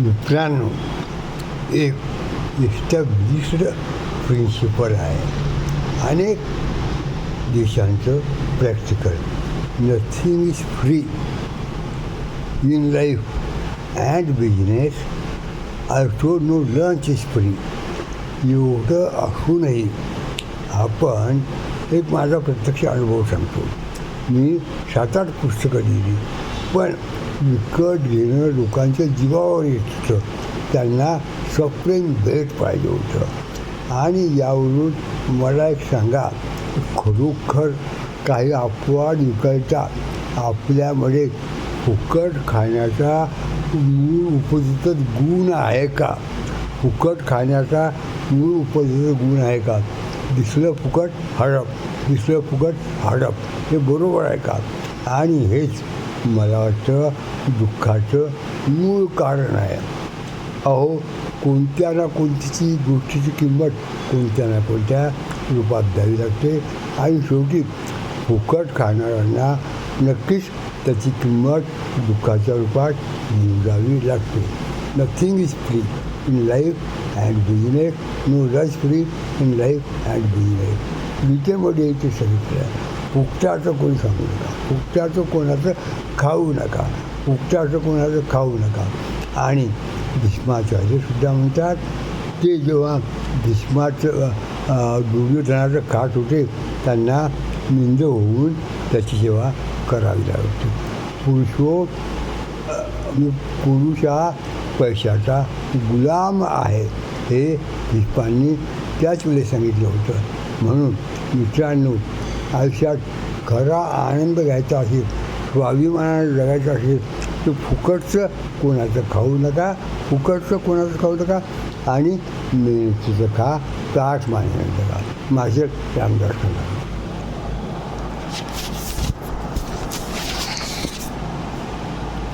मित्रांनो एक इष्टविष्ट प्रिन्सिपल आहे. अनेक देशांचं practical nothing is free in life and business also no lunch is free एवढं असूनही आपण एक माझा प्रत्यक्ष अनुभव सांगतो. मी सात आठ पुस्तकं लिहिली पण विकत घेणं लोकांच्या जीवावर येत. होतं त्यांना सप्रेम भेट पाहिजे होतं. आणि यावरून मला एक सांगा खरोखर काही अपवाद विकायचा आपल्यामध्ये फुकट खाण्याचा मूळ उपजित गुण आहे का? फुकट खाण्याचा मूळ उपजित गुण आहे का? दिसलं फुकट हडप. दिसलं फुकट हडप. हे बरोबर आहे का? आणि हेच मला वाटतं दुःखाचं मूळ कारण आहे. अहो कोणत्या ना कोणतीची गोष्टीची किंमत कोणत्या ना कोणत्या रूपात द्यावी लागते आणि शेवटी फुकट खाणाऱ्यांना नक्कीच त्याची किंमत दुःखाच्या रूपात निवडावी लागते. Nothing is free in life and business no lunch free in life and business गीतेमध्ये इथे सांगितलं आहे कोणी सांगू नका? फुकटाचं कोणाचं खाऊ नका. फुकटाचं कोणाचं खाऊ नका. आणि भीष्माचार्य सुद्धा म्हणतात ते जेव्हा भीष्माचं दुर्योधनाचं खात होते त्यांना निंद होऊन त्याची सेवा करावी लागते पुरुषो म्हणजे पुरुष हा पैशाचा गुलाम आहे. हे भीष्मांनी त्याच वेळेस सांगितलं होतं. म्हणून मित्रांनो आयुष्यात खरा आनंद घ्यायचा असेल स्वाभिमानाने जगायचं असेल तर फुकटचं कोणाचं खाऊ नका फुकटचं कोणाचं खाऊ नका आणि मेहनतीचं खा ताट मानण्याचं खा माझं रामदास